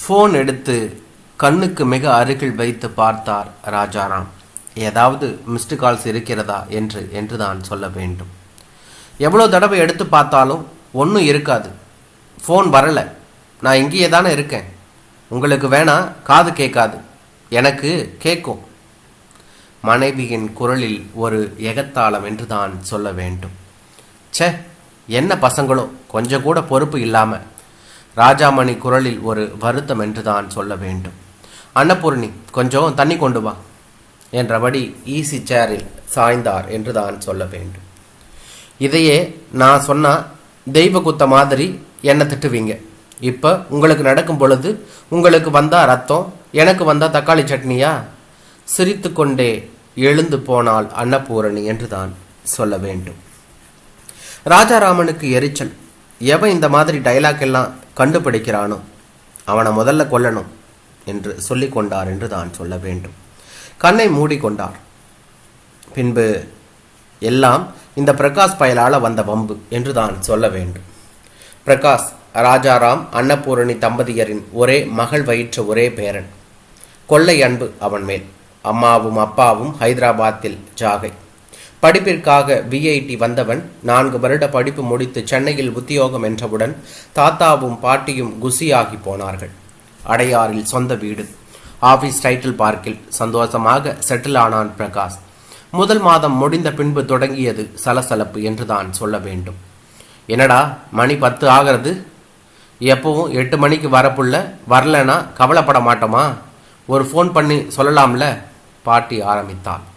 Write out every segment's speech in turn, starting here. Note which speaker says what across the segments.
Speaker 1: Phone எடுத்து கண்ணுக்கு மிக அருகில் வைத்து பார்த்தார் ராஜாராம். ஏதாவது மிஸ்டு கால்ஸ் இருக்கிறதா என்று என்று தான் சொல்ல வேண்டும். எவ்வளோ தடவை எடுத்து பார்த்தாலும் ஒன்றும் இருக்காது. ஃபோன் வரலை. நான் இங்கேயே தானே இருக்கேன். உங்களுக்கு வேணா காது கேட்காது. எனக்கு கேட்கும். மனைவியின் குரலில் ஒரு எகத்தாளம் என்று தான் சொல்ல வேண்டும். ச்சே என்ன பசங்களோ? கொஞ்சம் கூட பொறுப்பு இல்லாமல் ராஜாமணி குரலில் ஒரு வருத்தம் என்று தான் சொல்ல வேண்டும். அன்னபூர்ணி கொஞ்சம் தண்ணி கொண்டு வா என்றபடி ஈசி சேரில் சாய்ந்தார் என்று தான் சொல்ல வேண்டும். இதையே நான் சொன்னால் தெய்வ குத்த மாதிரி என்ன திட்டுவீங்க. இப்போ உங்களுக்கு நடக்கும் பொழுது உங்களுக்கு வந்தால் ரத்தம் எனக்கு வந்தால் தக்காளி சட்னியா? சிரித்துக்கொண்டே எழுந்து போனால் அன்னபூரணி என்று தான் சொல்ல வேண்டும். ராஜாராமனுக்கு எரிச்சல். எவன் இந்த மாதிரி டைலாக் எல்லாம் கண்டுபிடிக்கிறானோ? அவனை முதல்ல கொல்லணும் என்று சொல்லிக் கொண்டார் என்று தான் சொல்ல வேண்டும். கண்ணை மூடிக்கொண்டார் பின்பு எல்லாம் இந்த பிரகாஷ் பயலால் வந்த வம்பு என்று தான் சொல்ல வேண்டும். பிரகாஷ் ராஜாராம் அன்னபூரணி தம்பதியரின் ஒரே மகள் வயிற்ற ஒரே பேரன். கொள்ளை அன்பு அவன் மேல். அம்மாவும் அப்பாவும் ஹைதராபாத்தில் ஜாகை. படிப்பிற்காக விஐடி வந்தவன் நான்கு வருட படிப்பு முடித்து சென்னையில் உத்தியோகம் என்றவுடன் தாத்தாவும் பாட்டியும் குசியாகி போனார்கள். அடையாறில் சொந்த வீடு. ஆபீஸ் டைட்டில் பார்க்கில் சந்தோஷமாக செட்டில் ஆனான் பிரகாஷ். முதல் மாதம் முடிந்த பின்பு தொடங்கியது சலசலப்பு என்றுதான் சொல்ல வேண்டும். என்னடா மணி பத்து ஆகிறது? எப்பவும் எட்டு மணிக்கு வரப்புள்ள வரலனா கவலைப்பட மாட்டோமா? ஒரு ஃபோன் பண்ணி சொல்லலாம்ல? பாட்டி ஆரம்பித்தாள்.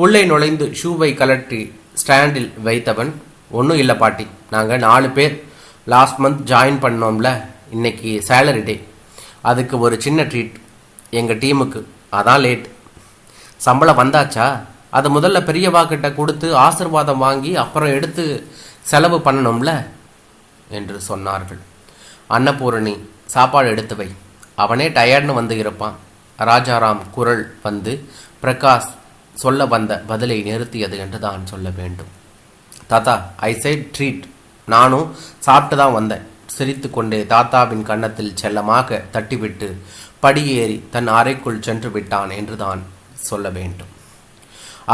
Speaker 1: உள்ளே நுழைந்து ஷூவை கலட்டி ஸ்டாண்டில் வைத்தவன் ஒன்றும் இல்லை பாட்டி நாங்கள் நாலு பேர் லாஸ்ட் மந்த் ஜாயின் பண்ணோம்ல இன்னைக்கு சேலரி டே அதுக்கு ஒரு சின்ன ட்ரீட் எங்கள் டீமுக்கு அதான் லேட் சம்பளம் வந்தாச்சா? அது முதல்ல பெரியவா கிட்ட கொடுத்து ஆசிர்வாதம் வாங்கி அப்புறம் எடுத்து செலவு பண்ணணும்ல? என்று சொன்னார்கள். அன்னபூரணி சாப்பாடு எடுத்து வை. அவனே டயர்ட்னு வந்து இருப்பான். ராஜாராம் குரல் வந்து பிரகாஷ் சொல்ல வந்த பதிலை நிறுத்தியது என்று தான் சொல்ல வேண்டும். தாத்தா ஐ சைட் ட்ரீட் நானும் சாப்பிட்டு தான் வந்தேன். சிரித்து கொண்டே தாத்தாவின் கன்னத்தில் செல்லமாக தட்டிவிட்டு படியேறி தன் அறைக்குள் சென்று விட்டான் என்று தான் சொல்ல வேண்டும்.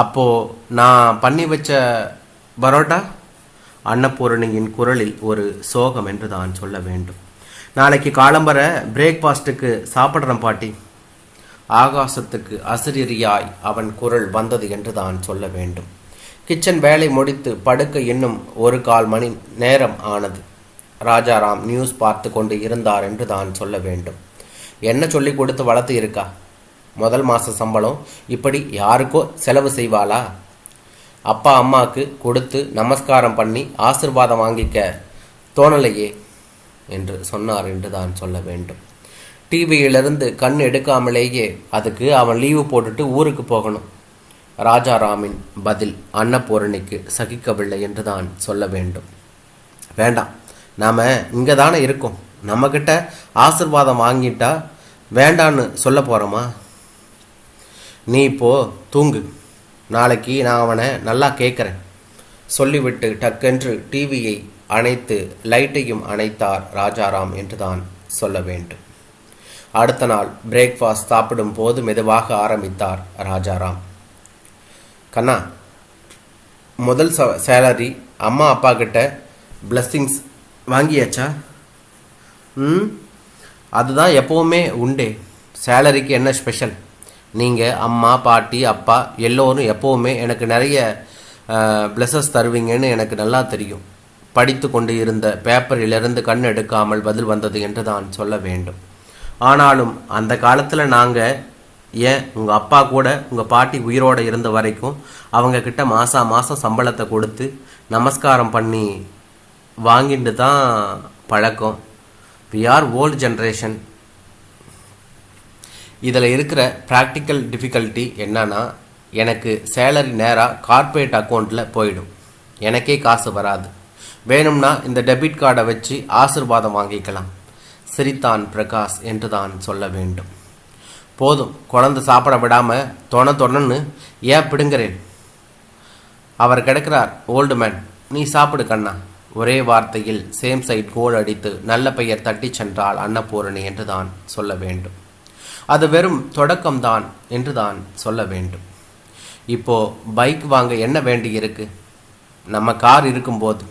Speaker 1: அப்போ நான் பண்ணி வச்ச பரோட்டா? அன்னபூரணியின் குரலில் ஒரு சோகம் என்று தான் சொல்ல வேண்டும். நாளைக்கு காலம்பர பிரேக்ஃபாஸ்ட்டுக்கு சாப்பிட்றேன் பாட்டி. ஆகாசத்துக்கு அசிரியாய் அவன் குரல் வந்தது என்று தான் சொல்ல வேண்டும். கிச்சன் வேலை முடித்து படுக்க இன்னும் ஒரு கால் மணி நேரம் ஆனது. ராஜாராம் நியூஸ் பார்த்து கொண்டு இருந்தார் என்று தான் சொல்ல வேண்டும். என்ன சொல்லி கொடுத்து வளர்த்து இருக்கா? முதல் மாத சம்பளம் இப்படி யாருக்கோ செலவு செய்வாளா? அப்பா அம்மாவுக்கு கொடுத்து நமஸ்காரம் பண்ணி ஆசிர்வாதம் வாங்கிக்க தோணலையே என்று சொன்னார் என்று தான் சொல்ல வேண்டும். டிவியிலிருந்து கண் எடுக்காமலேயே அதுக்கு அவன் லீவு போட்டுட்டு ஊருக்கு போகணும். ராஜாராமின் பதில் அன்னபூரணிக்கு சகிக்கவில்லை என்று தான் சொல்ல வேண்டும். வேண்டாம் நாம் இங்கே தானே இருக்கோம். நம்மக்கிட்ட ஆசிர்வாதம் வாங்கிட்டா வேண்டான்னு சொல்ல போகிறோமா நீ இப்போ தூங்கு. நாளைக்கு நான் அவனை நல்லா கேட்குறேன். சொல்லிவிட்டு டக்கென்று டிவியை அணைத்து லைட்டையும் அணைத்தார் ராஜாராம் என்று தான் சொல்ல வேண்டும். அடுத்த நாள் பிரேக்ஃபாஸ்ட் சாப்பிடும் போது மெதுவாக ஆரம்பித்தார் ராஜாராம். கண்ணா முதல் ச சேலரி அம்மா அப்பா கிட்ட பிளஸ்ஸிங்ஸ் வாங்கியாச்சா? ம் அதுதான் எப்போவுமே உண்டே. சேலரிக்கு என்ன ஸ்பெஷல் நீங்கள் அம்மா பாட்டி அப்பா எல்லோரும் எப்போவுமே எனக்கு நிறைய பிளஸஸ் தருவீங்கன்னு எனக்கு நல்லா தெரியும். படித்து கொண்டு இருந்த பேப்பரிலிருந்து கண் எடுக்காமல் பதில் வந்தது என்று தான் சொல்ல வேண்டும். ஆனாலும் அந்த காலத்தில் நாங்கள் ஏன் உங்கள் அப்பா கூட உங்கள் பாட்டி உயிரோடு இருந்த வரைக்கும் அவங்க கிட்ட மாதம் மாதம் சம்பளத்தை கொடுத்து நமஸ்காரம் பண்ணி வாங்கிட்டு தான் பழக்கம். வி ஆர் ஓல்டு ஜென்ரேஷன் இதில் இருக்கிற ப்ராக்டிக்கல் டிஃபிகல்ட்டி என்னன்னா எனக்கு சேலரி நேராக கார்ப்பரேட் அக்கௌண்ட்டில் போயிடும். எனக்கே காசு வராது. வேணும்னா இந்த டெபிட் கார்டை வச்சு ஆசிர்வாதம் வாங்கிக்கலாம். சிரித்தான் பிரகாஷ் என்று தான் சொல்ல வேண்டும். போதும் குழந்தை சாப்பிட விடாமல் தொண தொணன்னு ஏன் பிடுங்கிறேன்? அவர் கிடக்கிறார் ஓல்டு மேன் நீ சாப்பிடு கண்ணா. ஒரே வார்த்தையில் சேம் சைட் கோல் அடித்து நல்ல பெயர் தட்டி சென்றால் அன்னபூரணி என்று தான் சொல்ல வேண்டும். அது வெறும் தொடக்கம்தான் என்று தான் சொல்ல வேண்டும். இப்போ பைக் வாங்க என்ன வேண்டி இருக்கு நம்ம கார் இருக்கும்போது.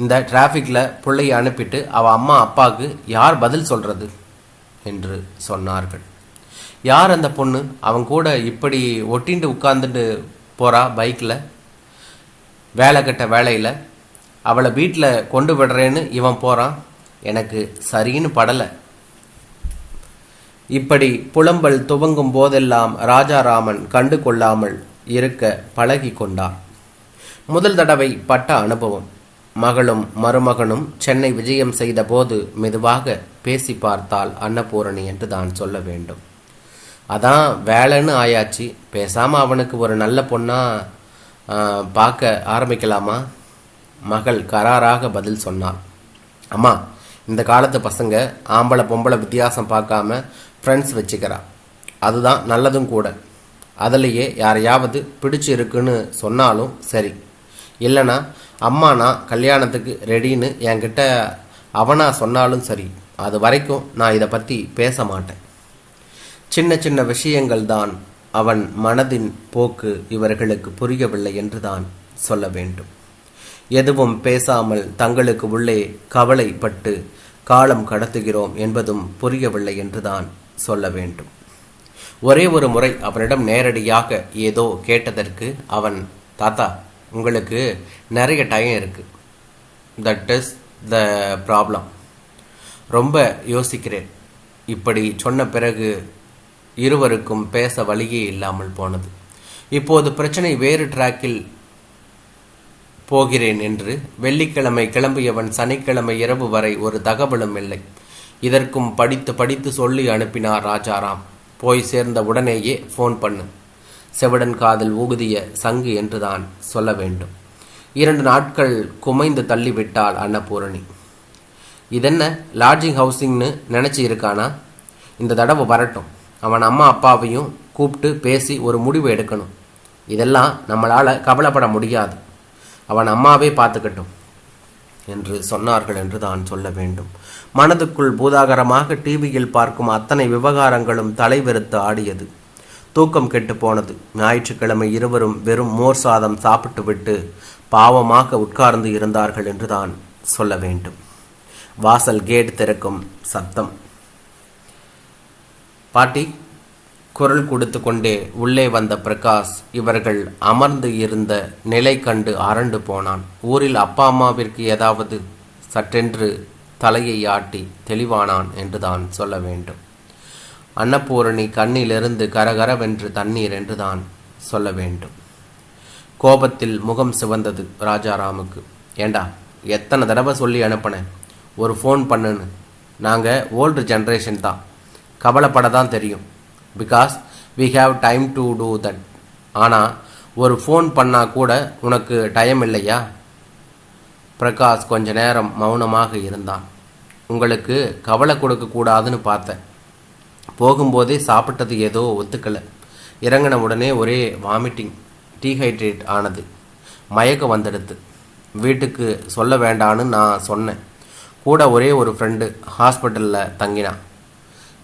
Speaker 1: இந்த டிராஃபிக்கில் பிள்ளையை அனுப்பிட்டு அவள் அம்மா அப்பாவுக்கு யார் பதில் சொல்கிறது என்று சொன்னார்கள். யார் அந்த பொண்ணு? அவன் கூட இப்படி ஒட்டிண்டு உட்காந்துட்டு போகிறா பைக்கில் வேலை கட்ட வேலையில்? அவளை வீட்டில் கொண்டு விடுறேன்னு இவன் போகிறான் எனக்கு சரின்னு படலை. இப்படி புலம்பல் துவங்கும் போதெல்லாம் ராஜாராமன் கண்டு கொள்ளாமல் இருக்க பழகி கொண்டார் முதல் தடவை பட்ட அனுபவம். மகளும் மருமகனும் சென்னை விஜயம் செய்த போது மெதுவாக பேசி பார்த்தால் அன்னபூரணி என்று தான் சொல்ல வேண்டும். அதான் வேலைன்னு ஆயாச்சு. பேசாம அவனுக்கு ஒரு நல்ல பொண்ணா பார்க்க ஆரம்பிக்கலாமா? மகள் கராராக பதில் சொன்னாள். அம்மா இந்த காலத்து பசங்க ஆம்பளை பொம்பளை வித்தியாசம் பார்க்காம ஃப்ரெண்ட்ஸ் வச்சுக்கிறா. அதுதான் நல்லதும் கூட. அதுலேயே யாரையாவது பிடிச்சு இருக்குன்னு சொன்னாலும் சரி. இல்லைனா அம்மா நான் கல்யாணத்துக்கு ரெடின்னு என்கிட்ட அவனா சொன்னாலும் சரி அது வரைக்கும் நான் இதை பற்றி பேச மாட்டேன். சின்ன சின்ன விஷயங்கள் தான் அவன் மனதின் போக்கு இவர்களுக்கு புரியவில்லை என்றுதான் சொல்ல வேண்டும். எதுவும் பேசாமல் தங்களுக்கு உள்ளே கவலைப்பட்டு காலம் கடத்துகிறோம் என்பதும் புரியவில்லை என்றுதான் சொல்ல வேண்டும். ஒரே ஒரு முறை அவனிடம் நேரடியாக ஏதோ கேட்டதற்கு அவன் தாத்தா உங்களுக்கு நிறைய டைம் இருக்குது தட் இஸ் த ப்ராப்ளம் ரொம்ப யோசிக்கிறேன். இப்படி சொன்ன பிறகு இருவருக்கும் பேச வழியே இல்லாமல் போனது. இப்போது பிரச்சனை வேறு டிராக்கில் போகிறேன் என்று வெள்ளிக்கிழமை கிளம்பியவன் சனிக்கிழமை இரவு வரை ஒரு தகவலும் இல்லை. இதற்கும் படித்து படித்து சொல்லி அனுப்பினார் ராஜாராம். போய் சேர்ந்த உடனேயே ஃபோன் பண்ணு. செவடன் காதில் ஊகுதிய சங்கு என்றுதான் சொல்ல வேண்டும். இரண்டு நாட்கள் குமைந்து தள்ளிவிட்டாள் அன்னபூரணி. இதென்ன லாட்ஜிங் ஹவுசிங்னு நினச்சி இருக்கானா? இந்த தடவை வரட்டும். அவன் அம்மா அப்பாவையும் கூப்பிட்டு பேசி ஒரு முடிவு எடுக்கணும். இதெல்லாம் நம்மளால் கவலைப்பட முடியாது. அவன் அம்மாவே பார்த்துக்கட்டும் என்று சொன்னார்கள் என்று தான் சொல்ல வேண்டும். மனதுக்குள் பூதாகரமாக டிவியில் பார்க்கும் அத்தனை விவகாரங்களும் தலைவெறுத்து ஆடியது. தூக்கம் கெட்டு போனது. ஞாயிற்றுக்கிழமை இருவரும் வெறும் மோர் சாதம் சாப்பிட்டுவிட்டு பாவமாக உட்கார்ந்து இருந்தார்கள் என்று தான் சொல்ல வேண்டும். வாசல் கேட் திறக்கும் சத்தம். பாட்டி குரல் கொடுத்து கொண்டே உள்ளே வந்த பிரகாஷ் இவர்கள் அமர்ந்து இருந்த நிலை கண்டு அரண்டு போனான். ஊரில் அப்பா அம்மாவிற்கு ஏதாவது சற்றென்று தலையை ஆட்டி தெளிவானான் என்றுதான் சொல்ல வேண்டும். அன்னபூரணி கண்ணிலிருந்து கரகரவென்று தண்ணீர் என்று தான் சொல்ல வேண்டும். கோபத்தில் முகம் சிவந்தது ராஜாராமுக்கு. ஏண்டா எத்தனை தடவை சொல்லி அனுப்பினேன்? ஒரு ஃபோன் பண்ணுன்னு. நாங்கள் ஓல்டு ஜென்ரேஷன் தான். கவலைப்பட தான் தெரியும். Because we have time to do that ஆனால் ஒரு ஃபோன் பண்ணால் கூட உனக்கு டைம் இல்லையா? பிரகாஷ் கொஞ்ச நேரம் மௌனமாக இருந்தான். உங்களுக்கு கவலை கொடுக்கக்கூடாதுன்னு பார்த்தேன். போகும்போதே சாப்பிட்டது ஏதோ ஒத்துக்கலை. இறங்கின உடனே ஒரே வாமிட்டிங் டீஹைட்ரேட் ஆனது. மயக்கம் வந்துடுது வீட்டுக்கு சொல்ல வேண்டான்னு நான் சொன்னேன். கூட ஒரே ஒரு ஃப்ரெண்டு ஹாஸ்பிட்டலில் தங்கினான்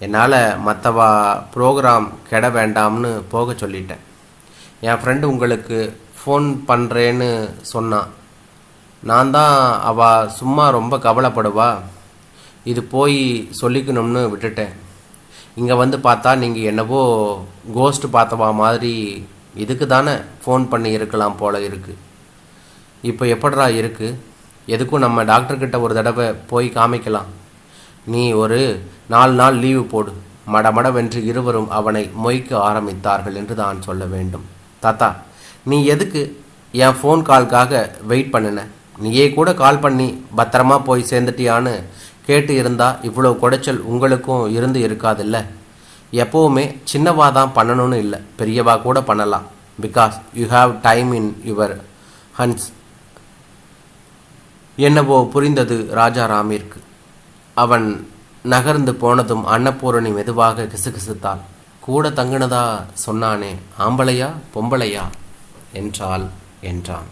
Speaker 1: என்னால் மற்றவா ப்ரோக்ராம் கெட வேண்டாம்னு போக சொல்லிட்டேன். என் ஃப்ரெண்டு உங்களுக்கு ஃபோன் பண்ணுறேன்னு சொன்னான் நான் தான் அவ சும்மா ரொம்ப கவலைப்படுவா. இது போய் சொல்லிக்கணும்னு விட்டுட்டேன். இங்கே வந்து பார்த்தா நீங்கள் என்னவோ கோஸ்ட் பார்த்தவா மாதிரி இதுக்கு தானே ஃபோன் பண்ணி இருக்கலாம் போல் இருக்குது இப்போ எப்படா இருக்குது எதுக்கும் நம்ம டாக்டர்கிட்ட ஒரு தடவை போய் காமிக்கலாம். நீ ஒரு நாலு நாள் லீவு போடு. மடமடவென்று இருவரும் அவனை மொய்க்க ஆரம்பித்தார்கள் என்று தான் சொல்ல வேண்டும். தாத்தா நீ எதுக்கு என் ஃபோன் கால்காக வெயிட் பண்ணின? நீயே கூட கால் பண்ணி பத்திரமா போய் சேர்ந்துட்டியான்னு கேட்டு இருந்தால் இவ்வளோ குடைச்சல் உங்களுக்கும் இருந்து இருக்காதுல்ல. எப்போவுமே சின்னவா தான் பண்ணணும்னு இல்லை பெரியவா கூட பண்ணலாம். Because you have time in your hands என்னவோ புரிந்தது ராஜா ராமிற்கு. அவன் நகர்ந்து போனதும் அன்னபூரணி மெதுவாக கிசுகிசுத்தாள். கூட தங்குனதா சொன்னானே ஆம்பளையா பொம்பளையா? என்றாள் என்றான்.